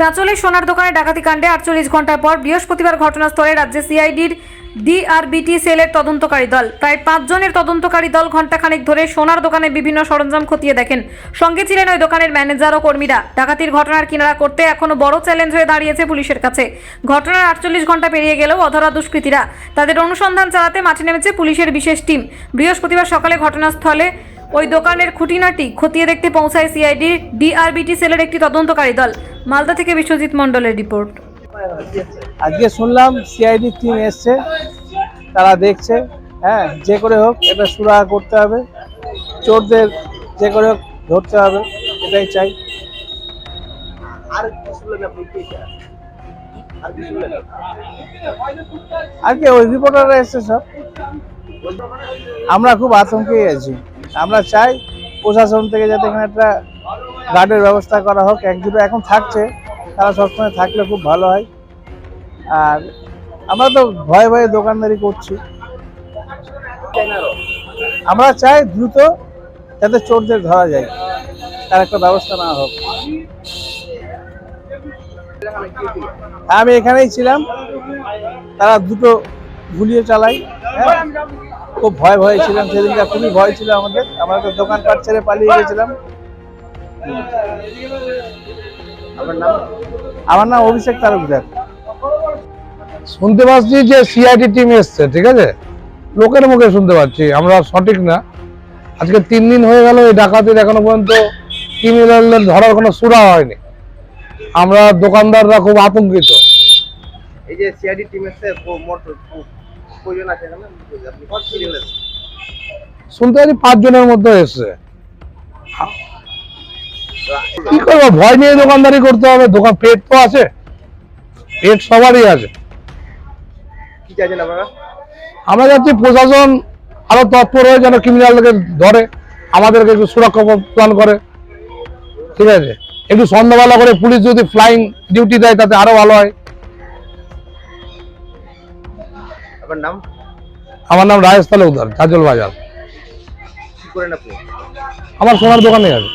চাঁচলে সোনার দোকানে ডাকাতি কাণ্ডে আটচল্লিশ ঘণ্টার পর বৃহস্পতিবার ঘটনাস্থলে রাজ্যে সিআইডির ডিআরবিটি সেলের তদন্তকারী দল। প্রায় পাঁচজনের তদন্তকারী দল ঘণ্টাখানেক ধরে সোনার দোকানে বিভিন্ন সরঞ্জাম খতিয়ে দেখেন। সঙ্গে ছিলেন ওই দোকানের ম্যানেজার ও কর্মীরা। ডাকাতির ঘটনার কিনারা করতে এখনও বড় চ্যালেঞ্জ হয়ে দাঁড়িয়েছে পুলিশের কাছে। ঘটনার আটচল্লিশ ঘণ্টা পেরিয়ে গেলেও অধরা দুষ্কৃতীরা। তাদের অনুসন্ধান চালাতে মাঠে নেমেছে পুলিশের বিশেষ টিম। বৃহস্পতিবার সকালে ঘটনাস্থলে ওই দোকানের খুঁটিনাটি খতিয়ে দেখতে পৌঁছায় সিআইডি ডিআরবিটি সেলের একটি তদন্তকারী দল। মালদা থেকে বিশ্বজিৎ মণ্ডলের রিপোর্ট। আজকে শুনলাম সিআইডি টিম এসছে তারা দেখছে হ্যাঁ যে করে হোক এটা সুরাহা করতে হবে চোরদের যে করে হোক ধরতে হবে এটাই চাই। আর আজকে ওই রিপোর্টাররা এসছে সব। আমরা খুব আতঙ্কে আছি। আমরা চাই প্রশাসন থেকে যাতে এখানে একটা গার্ডের ব্যবস্থা করা হোক। এক দুটো এখন থাকছে, তারা সবসময় থাকলে খুব ভালো হয়। আর আমরা তো ভয়ে ভয়ে দোকানদারি করছি। আমরা চাই দ্রুত যাতে চোরদের ধরা যায়, তার একটা ব্যবস্থা না হোক। আমি এখানেই ছিলাম, তারা দুটো গুলিয়ে চালাই হ্যাঁ? খুব ভয় ভয়ে ছিলাম সেদিনটা খুবই ভয় ছিল আমাদের। আমরা তো দোকানপাট ছেড়ে পালিয়ে গেছিলাম। আমার নাম অভিষেক তালুকদার। শুনতে পাচ্ছি যে সিআইডি টিম এসছে ঠিক আছে? লোকের মুখে শুনতে পাচ্ছি আমরা সঠিক না। আজকে তিন দিন হয়ে গেল এই ডাকাতির এখনও পর্যন্ত ক্রিমিনালদের ধরার কোনো সুরা হয়নি। আমরা দোকানদাররা খুব আতঙ্কিত। এই যে সিআইডি টিম এসছে কয়জন আছে এখানে? আপনি কত ছিলেন শুনতে পাচ্ছি পাঁচজনের মধ্যে এসছে। কি করব? ভয় নিয়ে দোকানদারি করতে হবে। দোকান পেট তো আছে। পেট সবারই আছে। কি চাইছেন আপনারা? আমরা যাচ্ছি প্রশাসন আরও তৎপর হয়ে যেন ক্রিমিনালকে ধরে আমাদেরকে একটু সুরক্ষা প্রদান করে। ঠিক আছে? একটু সন্ধ্যাবেলা করে পুলিশ যদি ফ্লাইং ডিউটি দেয় তাতে আরও ভালো হয়। আপনার নাম? আমার নাম রাজেশ তালুকদার কাজল বাজার। কি করেন আপনি? আমার সোনার দোকানে আছে।